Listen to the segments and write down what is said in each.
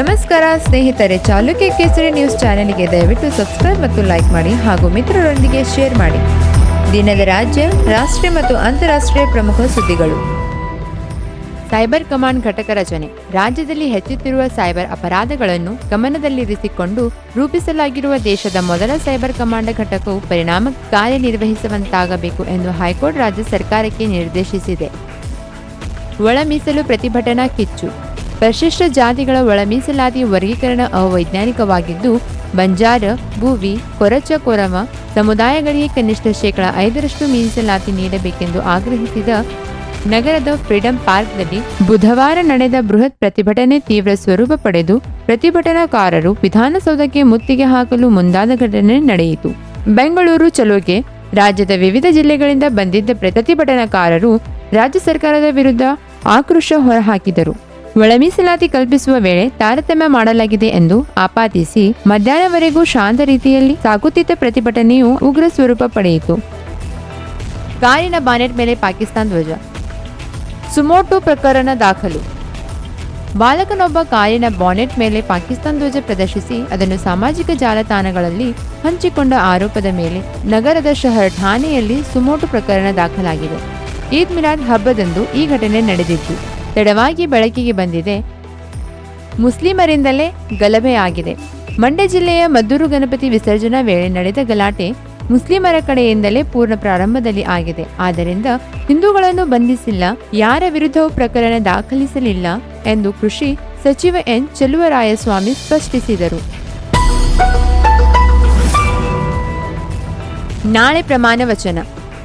ನಮಸ್ಕಾರ, ಸ್ನೇಹಿತರೆ. ಚಾಲುಕ್ಯ ಕೇಸರಿ ನ್ಯೂಸ್ ಚಾನೆಲ್ಗೆ ದಯವಿಟ್ಟು ಸಬ್ಸ್ಕ್ರೈಬ್ ಮತ್ತು ಲೈಕ್ ಮಾಡಿ ಹಾಗೂ ಮಿತ್ರರೊಂದಿಗೆ ಶೇರ್ ಮಾಡಿ. ದಿನದ ರಾಜ್ಯ, ರಾಷ್ಟ್ರೀಯ ಮತ್ತು ಅಂತಾರಾಷ್ಟ್ರೀಯ ಪ್ರಮುಖ ಸುದ್ದಿಗಳು. ಸೈಬರ್ ಕಮಾಂಡ್ ಘಟಕ ರಚನೆ. ರಾಜ್ಯದಲ್ಲಿ ಹೆಚ್ಚುತ್ತಿರುವ ಸೈಬರ್ ಅಪರಾಧಗಳನ್ನು ಗಮನದಲ್ಲಿರಿಸಿಕೊಂಡು ರೂಪಿಸಲಾಗಿರುವ ದೇಶದ ಮೊದಲ ಸೈಬರ್ ಕಮಾಂಡ್ ಘಟಕವು ಪರಿಣಾಮ ಕಾರ್ಯನಿರ್ವಹಿಸುವಂತಾಗಬೇಕು ಎಂದು ಹೈಕೋರ್ಟ್ ರಾಜ್ಯ ಸರ್ಕಾರಕ್ಕೆ ನಿರ್ದೇಶಿಸಿದೆ. ಒಳ ಮೀಸಲು ಪ್ರತಿಭಟನಾ ಕಿಚ್ಚು. ಪರಿಶಿಷ್ಟ ಜಾತಿಗಳ ಒಳ ಮೀಸಲಾತಿ ವರ್ಗೀಕರಣ ಅವೈಜ್ಞಾನಿಕವಾಗಿದ್ದು, ಬಂಜಾರ, ಭೂವಿ, ಕೊರಚ ಕೊರವ ಸಮುದಾಯಗಳಿಗೆ ಕನಿಷ್ಠ ಶೇಕಡಾ ಐದರಷ್ಟು ಮೀಸಲಾತಿ ನೀಡಬೇಕೆಂದು ಆಗ್ರಹಿಸಿದ ನಗರದ ಫ್ರೀಡಂ ಪಾರ್ಕ್ನಲ್ಲಿ ಬುಧವಾರ ನಡೆದ ಬೃಹತ್ ಪ್ರತಿಭಟನೆ ತೀವ್ರ ಸ್ವರೂಪ ಪಡೆದು, ಪ್ರತಿಭಟನಾಕಾರರು ವಿಧಾನಸೌಧಕ್ಕೆ ಮುತ್ತಿಗೆ ಹಾಕಲು ಮುಂದಾದ ಘಟನೆ ನಡೆಯಿತು. ಬೆಂಗಳೂರು ಚಲೋಗೆ ರಾಜ್ಯದ ವಿವಿಧ ಜಿಲ್ಲೆಗಳಿಂದ ಬಂದಿದ್ದ ಪ್ರತಿಭಟನಾಕಾರರು ರಾಜ್ಯ ಸರ್ಕಾರದ ವಿರುದ್ಧ ಆಕ್ರೋಶ ಹೊರಹಾಕಿದರು. ಒಳ ಮೀಸಲಾತಿ ಕಲ್ಪಿಸುವ ವೇಳೆ ತಾರತಮ್ಯ ಮಾಡಲಾಗಿದೆ ಎಂದು ಆಪಾದಿಸಿ ಮಧ್ಯಾಹ್ನವರೆಗೂ ಶಾಂತ ರೀತಿಯಲ್ಲಿ ಸಾಗುತ್ತಿದ್ದ ಪ್ರತಿಭಟನೆಯು ಉಗ್ರ ಸ್ವರೂಪ ಪಡೆಯಿತು. ಕಾರಿನ ಬಾನೆಟ್ ಮೇಲೆ ಪಾಕಿಸ್ತಾನ್ ಧ್ವಜ. ಸುಮೋಟು ಪ್ರಕರಣ ದಾಖಲು. ಬಾಲಕನೊಬ್ಬ ಕಾರಿನ ಬಾನೆಟ್ ಮೇಲೆ ಪಾಕಿಸ್ತಾನ್ ಧ್ವಜ ಪ್ರದರ್ಶಿಸಿ ಅದನ್ನು ಸಾಮಾಜಿಕ ಜಾಲತಾಣಗಳಲ್ಲಿ ಹಂಚಿಕೊಂಡ ಆರೋಪದ ಮೇಲೆ ನಗರದ ಶಹರ್ ಠಾಣೆಯಲ್ಲಿ ಸುಮೋಟು ಪ್ರಕರಣ ದಾಖಲಾಗಿದೆ. ಈದ್ ಮಿಲಾದ್ ಹಬ್ಬದಂದು ಈ ಘಟನೆ ನಡೆದಿತ್ತು ತಡವಾಗಿ ಬೆಳಕಿಗೆ ಬಂದಿದೆ. ಮುಸ್ಲಿಮರಿಂದಲೇ ಗಲಭೆಯಾಗಿದೆ ಮಂಡ್ಯ ಜಿಲ್ಲೆಯ ಮದ್ದೂರು ಗಣಪತಿ ವಿಸರ್ಜನಾ ವೇಳೆ ನಡೆದ ಗಲಾಟೆ ಮುಸ್ಲಿಮರ ಕಡೆಯಿಂದಲೇ ಪೂರ್ಣ ಪ್ರಾರಂಭದಲ್ಲಿ ಆಗಿದೆ. ಆದ್ದರಿಂದ ಹಿಂದೂಗಳನ್ನು ಬಂಧಿಸಿಲ್ಲ, ಯಾರ ವಿರುದ್ಧವೂ ಪ್ರಕರಣ ದಾಖಲಿಸಲಿಲ್ಲ ಎಂದು ಕೃಷಿ ಸಚಿವ ಎನ್. ಚೆಲುವರಾಯಸ್ವಾಮಿ ಸ್ಪಷ್ಟಿಸಿದರು. ನಾಳೆ ಪ್ರಮಾಣ ವಚನ.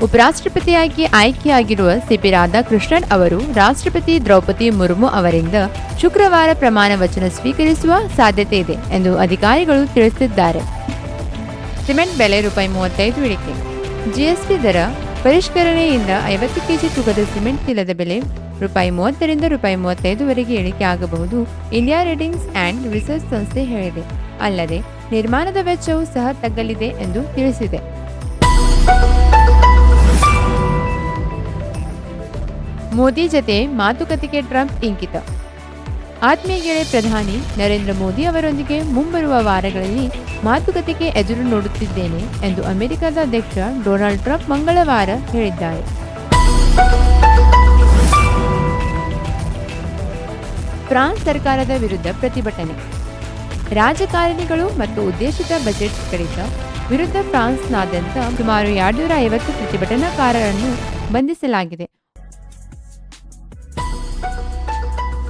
ಉಪರಾಷ್ಟ್ರಪತಿಯಾಗಿ ಆಯ್ಕೆಯಾಗಿರುವ ಸಿಪಿ ರಾಧಾಕೃಷ್ಣನ್ ಅವರು ರಾಷ್ಟ್ರಪತಿ ದ್ರೌಪದಿ ಮುರ್ಮು ಅವರಿಂದ ಶುಕ್ರವಾರ ಪ್ರಮಾಣ ವಚನ ಸ್ವೀಕರಿಸುವ ಸಾಧ್ಯತೆ ಇದೆ ಎಂದು ಅಧಿಕಾರಿಗಳು ತಿಳಿಸಿದ್ದಾರೆ. ಸಿಮೆಂಟ್ ಬೆಲೆ ರೂಪಾಯಿ ಮೂವತ್ತೈದು ಇಳಿಕೆ. ಜಿಎಸ್ಟಿ ದರ ಪರಿಷ್ಕರಣೆಯಿಂದ ಐವತ್ತು ಕೆಜಿ ತೂಕದ ಸಿಮೆಂಟ್ ಚೀಲದ ಬೆಲೆ ರೂಪಾಯಿ ಮೂವತ್ತರಿಂದ ರೂಪಾಯಿ ಮೂವತ್ತೈದುವರೆಗೆ ಇಳಿಕೆ ಆಗಬಹುದು, ಇಂಡಿಯಾ ರೀಡಿಂಗ್ಸ್ ಆ್ಯಂಡ್ ರಿಸರ್ಚ್ ಸಂಸ್ಥೆ ಹೇಳಿದೆ. ಅಲ್ಲದೆ ನಿರ್ಮಾಣದ ವೆಚ್ಚವೂ ಸಹ ತಗ್ಗಲಿದೆ ಎಂದು ತಿಳಿಸಿದೆ. ಮೋದಿ ಜತೆ ಮಾತುಕತೆಗೆ ಟ್ರಂಪ್ ಇಂಕಿತ. ಆತ್ಮೀಯ ಗೆಳೆಯ ಪ್ರಧಾನಿ ನರೇಂದ್ರ ಮೋದಿ ಅವರೊಂದಿಗೆ ಮುಂಬರುವ ವಾರಗಳಲ್ಲಿ ಮಾತುಕತೆಗೆ ಎದುರು ನೋಡುತ್ತಿದ್ದೇನೆ ಎಂದು ಅಮೆರಿಕದ ಅಧ್ಯಕ್ಷ ಡೊನಾಲ್ಡ್ ಟ್ರಂಪ್ ಮಂಗಳವಾರ ಹೇಳಿದ್ದಾರೆ. ಫ್ರಾನ್ಸ್ ಸರ್ಕಾರದ ವಿರುದ್ಧ ಪ್ರತಿಭಟನೆ. ರಾಜಕಾರಣಿಗಳು ಮತ್ತು ಉದ್ದೇಶಿತ ಬಜೆಟ್ ಕಡಿತ ವಿರುದ್ಧ ಫ್ರಾನ್ಸ್ನಾದ್ಯಂತ ಸುಮಾರು ಎರಡ್ನೂರ ಐವತ್ತು ಪ್ರತಿಭಟನಾಕಾರರನ್ನು ಬಂಧಿಸಲಾಗಿದೆ.